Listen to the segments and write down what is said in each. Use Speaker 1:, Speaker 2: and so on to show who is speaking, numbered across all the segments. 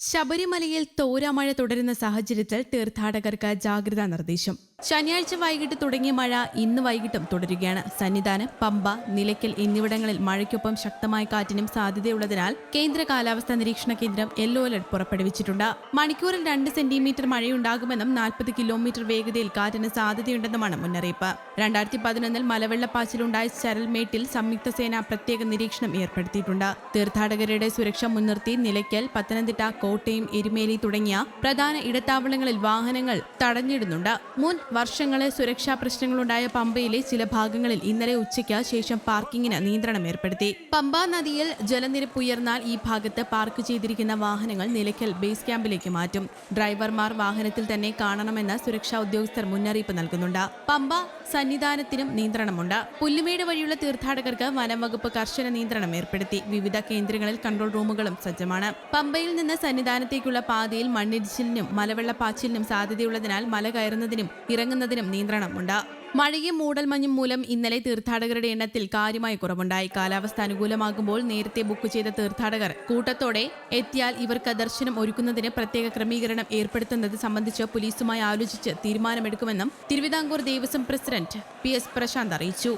Speaker 1: ശബരിമലയിൽ തോരാമഴ തുടരുന്ന സാഹചര്യത്തിൽ തീർത്ഥാടകർക്ക് ജാഗ്രതാ നിർദ്ദേശം. ശനിയാഴ്ച വൈകിട്ട് തുടങ്ങിയ മഴ ഇന്ന് വൈകിട്ടും തുടരുകയാണ്. സന്നിധാനം പമ്പ നിലയ്ക്കൽ എന്നിവിടങ്ങളിൽ മഴയ്ക്കൊപ്പം ശക്തമായ കാറ്റിനും സാധ്യതയുള്ളതിനാൽ കേന്ദ്ര കാലാവസ്ഥാ നിരീക്ഷണ കേന്ദ്രം യെല്ലോ അലർട്ട് പുറപ്പെടുവിച്ചിട്ടുണ്ട്. മണിക്കൂറിൽ രണ്ട് സെന്റിമീറ്റർ മഴയുണ്ടാകുമെന്നും നാൽപ്പത് കിലോമീറ്റർ വേഗതയിൽ കാറ്റിന് സാധ്യതയുണ്ടെന്നുമാണ് മുന്നറിയിപ്പ്. രണ്ടായിരത്തി പതിനൊന്നിൽ മലവെള്ളപ്പാച്ചിലുണ്ടായ ചരൽമേട്ടിൽ സംയുക്ത സേന പ്രത്യേക നിരീക്ഷണം ഏർപ്പെടുത്തിയിട്ടുണ്ട്. തീർത്ഥാടകരുടെ സുരക്ഷ മുൻനിർത്തി നിലയ്ക്കൽ പത്തനംതിട്ട കോട്ടയം എരുമേലി തുടങ്ങിയ പ്രധാന ഇടത്താവളങ്ങളിൽ വാഹനങ്ങൾ തടഞ്ഞിടുന്നുണ്ട്. മുൻ വർഷങ്ങളിൽ സുരക്ഷാ പ്രശ്നങ്ങളുണ്ടായ പമ്പയിലെ ചില ഭാഗങ്ങളിൽ ഇന്നലെ ഉച്ചയ്ക്ക് ശേഷം പാർക്കിങ്ങിന് നിയന്ത്രണം ഏർപ്പെടുത്തി. പമ്പ നദിയിൽ ജലനിരപ്പ് ഉയർന്നാൽ ഈ ഭാഗത്ത് പാർക്ക് ചെയ്തിരിക്കുന്ന വാഹനങ്ങൾ നിലയ്ക്കൽ ബേസ് ക്യാമ്പിലേക്ക് മാറ്റും. ഡ്രൈവർമാർ വാഹനത്തിൽ തന്നെ കാണണമെന്ന് സുരക്ഷാ ഉദ്യോഗസ്ഥർ മുന്നറിയിപ്പ് നൽകുന്നുണ്ട്. പമ്പ സന്നിധാനത്തിനും നിയന്ത്രണമുണ്ട്. പുല്ലുമേട് വഴിയുള്ള തീർത്ഥാടകർക്ക് വനം വകുപ്പ് കർശന നിയന്ത്രണം ഏർപ്പെടുത്തി. വിവിധ കേന്ദ്രങ്ങളിൽ കൺട്രോൾ റൂമുകളും സജ്ജമാണ്. പമ്പയിൽ നിന്ന് സന്നിധാനത്തേക്കുള്ള പാതയിൽ മണ്ണിടിച്ചിലിനും മലവെള്ളപ്പാച്ചിലിനും സാധ്യതയുള്ളതിനാൽ മല കയറുന്നതിനും ഇറങ്ങുന്നതിനും നിയന്ത്രണമുണ്ട്. മഴയും മൂടൽമഞ്ഞും മൂലം ഇന്നലെ തീർത്ഥാടകരുടെ എണ്ണത്തിൽ കാര്യമായ കുറവുണ്ടായി. കാലാവസ്ഥ അനുകൂലമാകുമ്പോൾ നേരത്തെ ബുക്ക് ചെയ്ത തീർത്ഥാടകർ കൂട്ടത്തോടെ എത്തിയാൽ ഇവർക്ക് ദർശനം ഒരുക്കുന്നതിന് പ്രത്യേക ക്രമീകരണം ഏർപ്പെടുത്തുന്നത് സംബന്ധിച്ച് പോലീസുമായി ആലോചിച്ച് തീരുമാനമെടുക്കുമെന്നും Thiruvithamkoor Devaswom president P S Prashanth അറിയിച്ചു.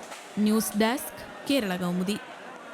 Speaker 1: News desk Kerala Kaumudi.